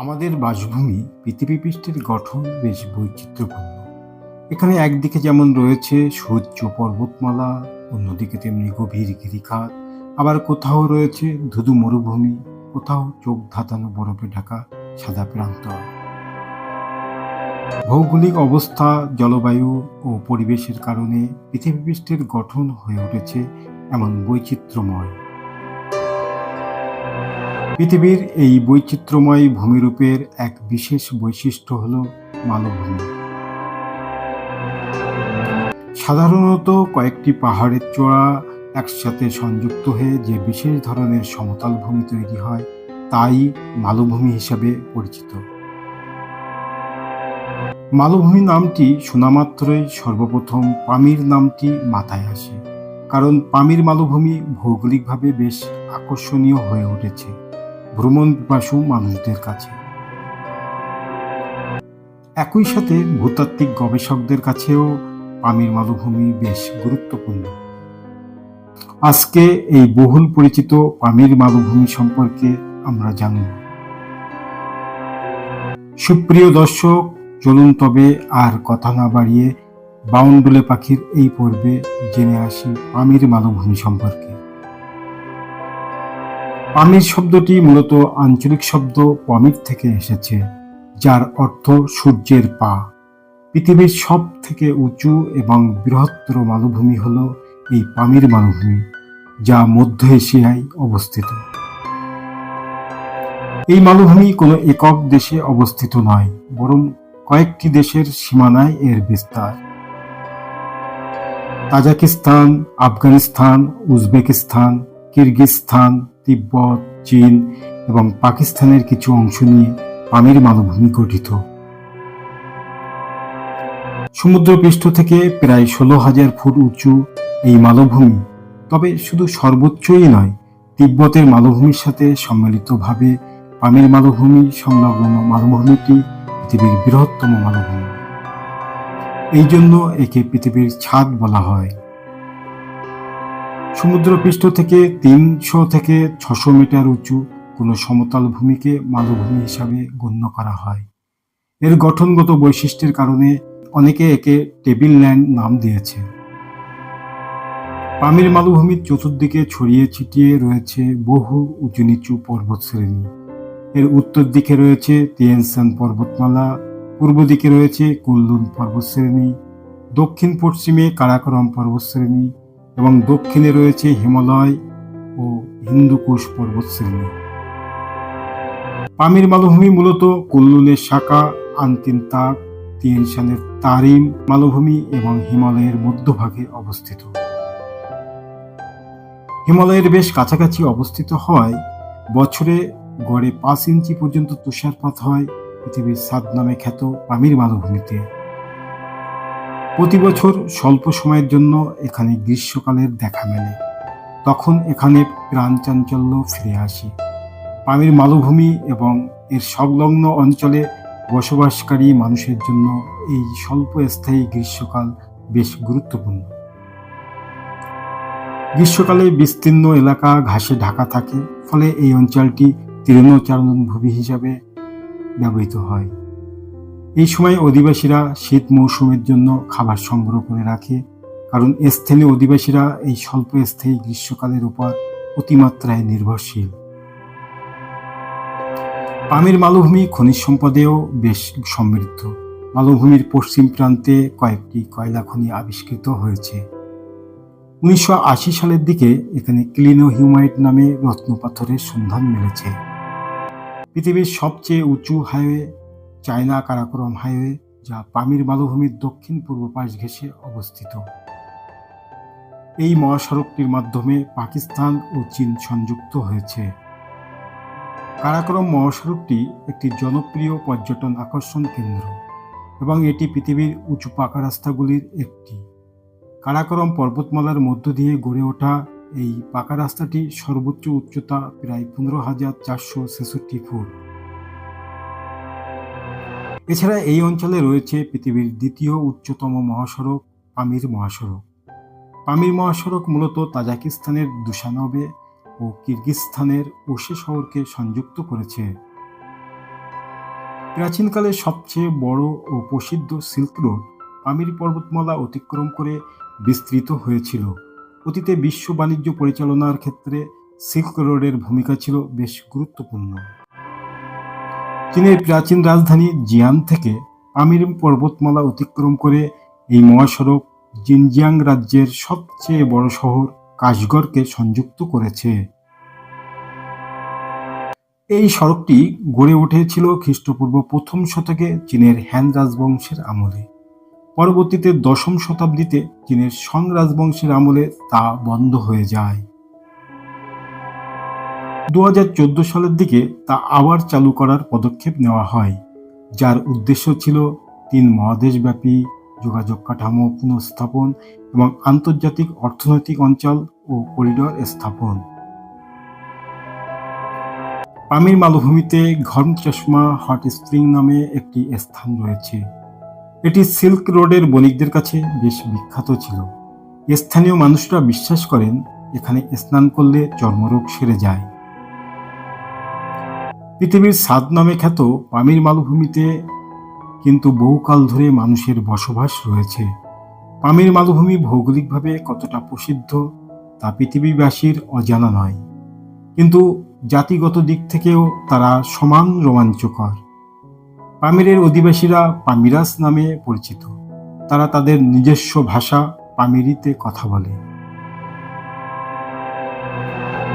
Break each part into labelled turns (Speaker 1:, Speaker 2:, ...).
Speaker 1: আমাদের বাসভূমি পৃথিবী পৃষ্ঠের গঠন বেশ বৈচিত্র্যপূর্ণ এখানে একদিকে যেমন রয়েছে সূর্য পর্বতমালা অন্যদিকে তেমনি গভীর গিরিখাত আবার কোথাও রয়েছে ধুধু মরুভূমি কোথাও চোখ ধাতানো বরফে ঢাকা সাদা প্রান্ত ভৌগোলিক অবস্থা জলবায়ু ও পরিবেশের কারণে পৃথিবী পৃষ্ঠের গঠন হয়ে উঠেছে এমন বৈচিত্র্যময় পৃথিবীর এই বৈচিত্র্যময় ভূমিরূপের এক বিশেষ বৈশিষ্ট্য হল মালভূমি সাধারণত কয়েকটি পাহাড়ের চূড়া একসাথে সংযুক্ত হয়ে যে বিশেষ ধরনের সমতল ভূমি তৈরি হয় তাই মালভূমি হিসাবে পরিচিত মালভূমি নামটি শোনামাত্রই সর্বপ্রথম পামির নামটি মাথায় আসে কারণ পামির মালভূমি ভৌগোলিকভাবে বেশ আকর্ষণীয় হয়ে উঠেছে ভ্রমণ পিপাসু মানুষদের কাছে একই সাথে ভূতাত্ত্বিক গবেষকদের কাছেও পামির মালভূমি বেশ গুরুত্বপূর্ণ আজকে এই বহুল পরিচিত পামির মালভূমি সম্পর্কে আমরা জানব সুপ্রিয় দর্শক চলুন তবে আর কথা না বাড়িয়ে বাউন্ডুলে পাখির এই পর্বে জেনে আসি পামির মালভূমি সম্পর্কে পামির শব্দটি মূলত আঞ্চলিক শব্দ পামির থেকে এসেছে যার অর্থ সূর্যের পা পৃথিবীর সব থেকে উঁচু এবং বৃহত্তর মালভূমি হল এই পামির মালভূমি যা মধ্য এশিয়ায় অবস্থিত এই মালভূমি কোনো একক দেশে অবস্থিত নয় বরং কয়েকটি দেশের সীমানায় এর বিস্তার তাজাকিস্তান আফগানিস্তান উজবেকিস্তান কিরগিজস্তান তিব্বত চীন এবং পাকিস্তানের কিছু অংশ নিয়ে পামির মালভূমি গঠিত সমুদ্রপৃষ্ঠ থেকে প্রায় ষোলো হাজার ফুট উঁচু এই মালভূমি তবে শুধু সর্বোচ্চই নয় তিব্বতের মালভূমির সাথে সম্মিলিতভাবে পামির মালভূমি সংলগ্ন মালভূমিটি পৃথিবীর বৃহত্তম মালভূমি এই জন্য একে পৃথিবীর ছাদ বলা হয় সমুদ্রপৃষ্ঠ থেকে তিনশো থেকে ছশো মিটার উঁচু কোনো সমতল ভূমিকে মালভূমি হিসাবে গণ্য করা হয় এর গঠনগত বৈশিষ্ট্যের কারণে অনেকে একে টেবিল ল্যান্ড নাম দিয়েছে পামির মালভূমির চতুর্দিকে ছড়িয়ে ছিটিয়ে রয়েছে বহু উঁচু নিচু পর্বতশ্রেণী এর উত্তর দিকে রয়েছে তিয়ানসান পর্বতমালা পূর্ব দিকে রয়েছে কুল্লুন পর্বতশ্রেণী দক্ষিণ পশ্চিমে কারাকরম পর্বতশ্রেণী এবং দক্ষিণে রয়েছে হিমালয় ও হিন্দুকুশ পর্বতশ্রেণী পামির মালভূমি মূলত কুল্লুলের শাখা আন্তিন তাক তিয়ানশানের তারিম মালভূমি এবং হিমালয়ের মধ্যভাগে অবস্থিত হিমালয়ের বেশ কাছাকাছি অবস্থিত হয় বছরে গড়ে পাঁচ ইঞ্চি পর্যন্ত তুষারপাত হয় পৃথিবীর সাদ নামে খ্যাত পামির মালভূমিতে প্রতি বছর স্বল্প সময়ের জন্য এখানে গ্রীষ্মকালের দেখা মেলে তখন এখানে প্রাণ চাঞ্চল্য ফিরে আসে পানির মালভূমি এবং এর সংলগ্ন অঞ্চলে বসবাসকারী মানুষের জন্য এই স্বল্প স্থায়ী গ্রীষ্মকাল বেশ গুরুত্বপূর্ণ গ্রীষ্মকালে বিস্তীর্ণ এলাকা ঘাসে ঢাকা থাকে ফলে এই অঞ্চলটি তৃণচারণভূমি হিসাবে ব্যবহৃত হয় এই সময় অধিবাসীরা শীত মৌসুমের জন্য খাবার সংগ্রহ করে রাখে কারণ স্থানীয় অধিবাসীরা এই স্বল্প স্থায়ী গ্রীষ্মকালের উপর অতিমাত্রায় নির্ভরশীল পামির মালভূমি খনিজ সম্পদেও বেশ সমৃদ্ধ মালভূমির পশ্চিম প্রান্তে কয়েকটি কয়লা খনি আবিষ্কৃত হয়েছে উনিশশো সালের দিকে এখানে ক্লিনো হিউমাইট নামে রত্নপাথরের সন্ধান মিলেছে পৃথিবীর সবচেয়ে উঁচু হাইওয়ে চায়না কারাকোরম হাইওয়ে যা পামির মালভূমির দক্ষিণ পূর্ব পাশ ঘেঁষে অবস্থিত এই মহাসড়কটির মাধ্যমে পাকিস্তান ও চীন সংযুক্ত হয়েছে কারাকোরম মহাসড়কটি একটি জনপ্রিয় পর্যটন আকর্ষণ কেন্দ্র এবং এটি পৃথিবীর উঁচু পাকা রাস্তাগুলির একটি কারাকরম পর্বতমালার মধ্য দিয়ে গড়ে ওঠা এই পাকা রাস্তাটি সর্বোচ্চ উচ্চতা প্রায় পনেরো হাজার চারশো ছেষট্টি ফুট এছাড়া এই অঞ্চলে রয়েছে পৃথিবীর দ্বিতীয় উচ্চতম মহাসড়ক পামির মহাসড়ক পামির মহাসড়ক মূলত তাজাকিস্তানের দুশানবে ও কিরগিস্তানের ওশে শহরকে সংযুক্ত করেছে প্রাচীনকালে সবচেয়ে বড় ও প্রসিদ্ধ সিল্ক রোড পামির পর্বতমালা অতিক্রম করে বিস্তৃত হয়েছিল অতীতে বিশ্ব বাণিজ্য পরিচালনার ক্ষেত্রে সিল্ক রোডের ভূমিকা ছিল বেশ গুরুত্বপূর্ণ চীনের প্রাচীন রাজধানী জিয়ান থেকে আমির পর্বতমালা অতিক্রম করে এই মহাসড়ক জিনজিয়াং রাজ্যের সবচেয়ে বড় শহর কাশগড়কে সংযুক্ত করেছে এই সড়কটি গড়ে উঠেছিল খ্রিস্টপূর্ব প্রথম শতকে চীনের হ্যান রাজবংশের আমলে পরবর্তীতে দশম শতাব্দীতে চীনের সং রাজবংশের আমলে তা বন্ধ হয়ে যায় দু সালের দিকে তা আবার চালু করার পদক্ষেপ নেওয়া হয় যার উদ্দেশ্য ছিল তিন মহাদেশব্যাপী যোগাযোগ কাঠামো পুনঃস্থাপন এবং আন্তর্জাতিক অর্থনৈতিক অঞ্চল ও করিডর স্থাপন পামির মালভূমিতে ঘর্ম চশমা হট স্প্রিং নামে একটি স্থান রয়েছে এটি সিল্ক রোডের বণিকদের কাছে বেশ বিখ্যাত ছিল স্থানীয় মানুষরা বিশ্বাস করেন এখানে স্নান করলে চর্মরোগ সেরে যায় পৃথিবীর সাদ নামে খ্যাত পামির মালভূমিতে কিন্তু বহুকাল ধরে মানুষের বসবাস রয়েছে পামির মালভূমি ভৌগোলিকভাবে কতটা প্রসিদ্ধ তা পৃথিবীবাসীর অজানা নয় কিন্তু জাতিগত দিক থেকেও তারা সমান রোমাঞ্চকর পামিরের অধিবাসীরা পামিরাস নামে পরিচিত তারা তাদের নিজস্ব ভাষা পামিরিতে কথা বলে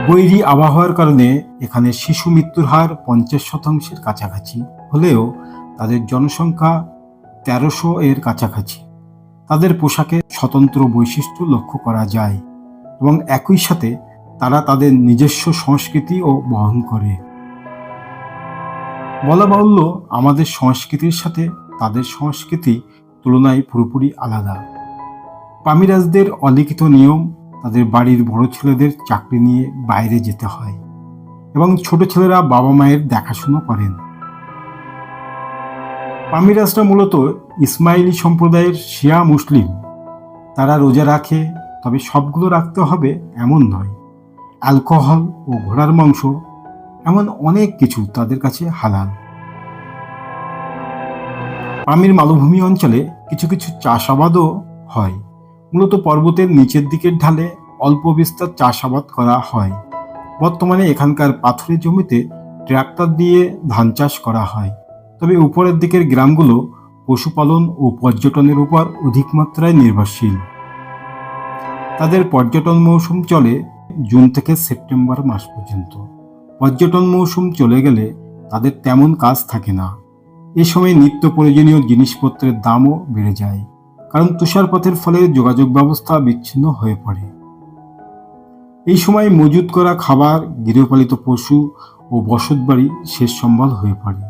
Speaker 1: বৈরি আবহাওয়ার কারণে এখানে শিশু মৃত্যুর হার পঞ্চাশ শতাংশের কাছাকাছি হলেও তাদের জনসংখ্যা তেরোশো এর কাছাকাছি তাদের পোশাকে স্বতন্ত্র বৈশিষ্ট্য লক্ষ্য করা যায় এবং একই সাথে তারা তাদের নিজস্ব সংস্কৃতিও বহন করে বলা বাহুল্য আমাদের সংস্কৃতির সাথে তাদের সংস্কৃতি তুলনায় পুরোপুরি আলাদা পামিরাজদের অলিখিত নিয়ম তাদের বাড়ির বড় ছেলেদের চাকরি নিয়ে বাইরে যেতে হয় এবং ছোট ছেলেরা বাবা মায়ের দেখাশুনো করেন পামিরাজটা মূলত ইসমাইলি সম্প্রদায়ের শিয়া মুসলিম তারা রোজা রাখে তবে সবগুলো রাখতে হবে এমন নয় অ্যালকোহল ও ঘোড়ার মাংস এমন অনেক কিছু তাদের কাছে হালাল পামির মালভূমি অঞ্চলে কিছু কিছু চাষাবাদও হয় মূলত পর্বতের নিচের দিকের ঢালে অল্প বিস্তার চাষাবাদ করা হয় বর্তমানে এখানকার পাথুরে জমিতে ট্রাক্টর দিয়ে ধান চাষ করা হয় তবে উপরের দিকের গ্রামগুলো পশুপালন ও পর্যটনের উপর অধিক মাত্রায় নির্ভরশীল তাদের পর্যটন মৌসুম চলে জুন থেকে সেপ্টেম্বর মাস পর্যন্ত পর্যটন মৌসুম চলে গেলে তাদের তেমন কাজ থাকে না এ সময় নিত্য প্রয়োজনীয় জিনিসপত্রের দামও বেড়ে যায় কারণ তুষারপাতের ফলে যোগাযোগ ব্যবস্থা বিচ্ছিন্ন হয়ে পড়ে এই সময় মজুত করা খাবার গৃহপালিত পশু ও বসতবাড়ি শেষ সম্বল হয়ে পড়ে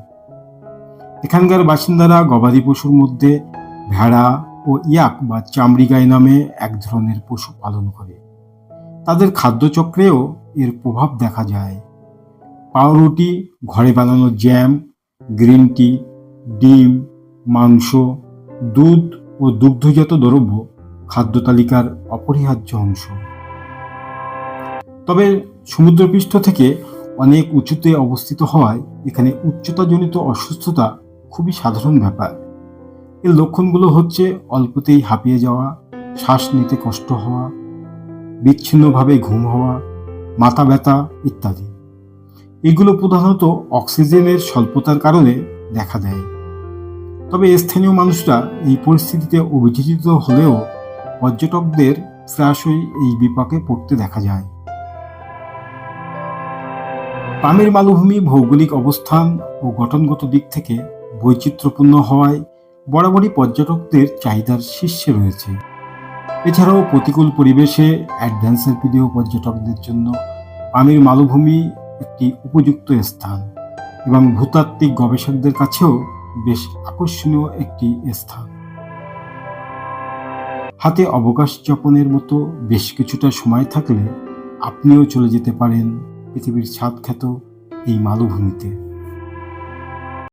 Speaker 1: এখানকার বাসিন্দারা গবাদি পশুর মধ্যে ভেড়া ও ইয়াক বা চামড়ি গায়ে নামে এক ধরনের পশু পালন করে তাদের খাদ্যচক্রেও এর প্রভাব দেখা যায় পাউরুটি ঘরে বানানো জ্যাম গ্রিন টি ডিম মাংস দুধ ও দুগ্ধজাত দ্রব্য খাদ্য তালিকার অপরিহার্য অংশ তবে সমুদ্রপৃষ্ঠ থেকে অনেক উঁচুতে অবস্থিত হওয়ায় এখানে উচ্চতাজনিত অসুস্থতা খুবই সাধারণ ব্যাপার এর লক্ষণগুলো হচ্ছে অল্পতেই হাঁপিয়ে যাওয়া শ্বাস নিতে কষ্ট হওয়া বিচ্ছিন্নভাবে ঘুম হওয়া মাথা ব্যথা ইত্যাদি এগুলো প্রধানত অক্সিজেনের স্বল্পতার কারণে দেখা দেয় তবে স্থানীয় মানুষরা এই পরিস্থিতিতে অভিযোজিত হলেও পর্যটকদের প্রায়শই এই বিপাকে পড়তে দেখা যায় পামের মালভূমি ভৌগোলিক অবস্থান ও গঠনগত দিক থেকে বৈচিত্র্যপূর্ণ হওয়ায় বরাবরই পর্যটকদের চাহিদার শীর্ষে রয়েছে এছাড়াও প্রতিকূল পরিবেশে অ্যাডভেঞ্চার প্রিয় পর্যটকদের জন্য পামের মালভূমি একটি উপযুক্ত স্থান এবং ভূতাত্ত্বিক গবেষকদের কাছেও বেশ আকর্ষণীয় একটি স্থান হাতে অবকাশ যাপনের মতো বেশ কিছুটা সময় থাকলে আপনিও চলে যেতে পারেন পৃথিবীর ছাদ খ্যাত এই মালভূমিতে